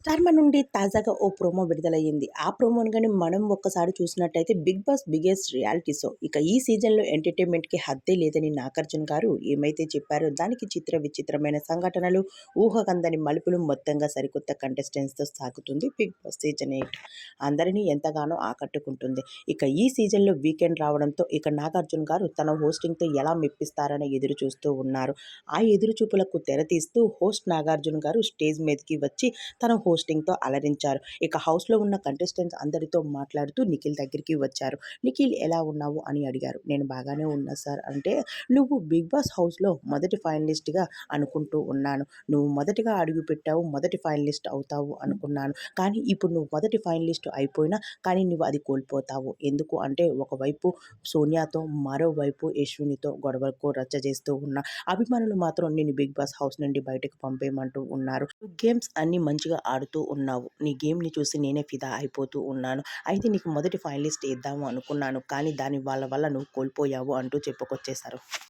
స్టార్మా నుండి తాజాగా ఓ ప్రోమో విడుదలయ్యింది. ఆ ప్రోమోను కానీ మనం ఒక్కసారి చూసినట్టయితే 'big boss' biggest reality show. ఇక ఈ సీజన్‌లో ఎంటర్‌టైన్‌మెంట్‌కి హద్దే లేదని నాగార్జున గారు ఏమైతే చెప్పారో దానికి చిత్ర విచిత్రమైన సంఘటనలు, ఊహకందని మలుపులు మొత్తంగా సరికొత్త కంటెస్టెంట్స్‌తో సాగుతుంది 'బిగ్ బాస్' సీజన్ ఎయిట్. అందరినీ ఎంతగానో ఆకట్టుకుంటుంది. ఇక ఈ సీజన్‌లో వీకెండ్ రావడంతో ఇక నాగార్జున గారు తన హోస్టింగ్‌తో ఎలా మెప్పిస్తారని ఎదురు చూస్తూ ఉన్నారు. ఆ ఎదురుచూపులకు తెరతీస్తూ హోస్ట్ నాగార్జున గారు స్టేజ్ మీదకి వచ్చి తన పోస్టింగ్తో అలరించారు. ఇక హౌస్‌లో ఉన్న కంటెస్టెంట్స్ అందరితో మాట్లాడుతూ నిఖిల్ దగ్గరికి వచ్చారు. నిఖిల్ ఎలా ఉన్నావు అని అడిగారు. నేను బాగానే ఉన్నా సార్ అంటే నువ్వు 'బిగ్ బాస్' హౌస్‌లో మొదటి ఫైనలిస్ట్‌గా అనుకుంటూ ఉన్నాను. నువ్వు మొదటిగా అడుగు పెట్టావు మొదటి ఫైనలిస్ట్ అవుతావు అనుకున్నాను. కానీ ఇప్పుడు నువ్వు మొదటి ఫైనలిస్ట్ అయిపోయినా కానీ నువ్వు అది కోల్పోతావు. ఎందుకు అంటే ఒకవైపు సోనియాతో మరోవైపు యశ్వినితో గొడవకు రచ్చ చేస్తూ ఉన్నా. అభిమానులు మాత్రం నేను 'బిగ్ బాస్' హౌస్ నుండి బయటకు పంపేయమంటూ ఉన్నారు. గేమ్స్ అన్ని మంచిగా ఆడుతూ ఉన్నావు. నీ గేమ్‌ని చూసి నేనే ఫిదా అయిపోతూ ఉన్నాను. అయితే నీకు మొదటి ఫైనలిస్ట్ ఇద్దాము అనుకున్నాను. కానీ దాని వాళ్ళ వల్ల నువ్వు కోల్పోయావు అంటూ చెప్పుకొచ్చేశారు.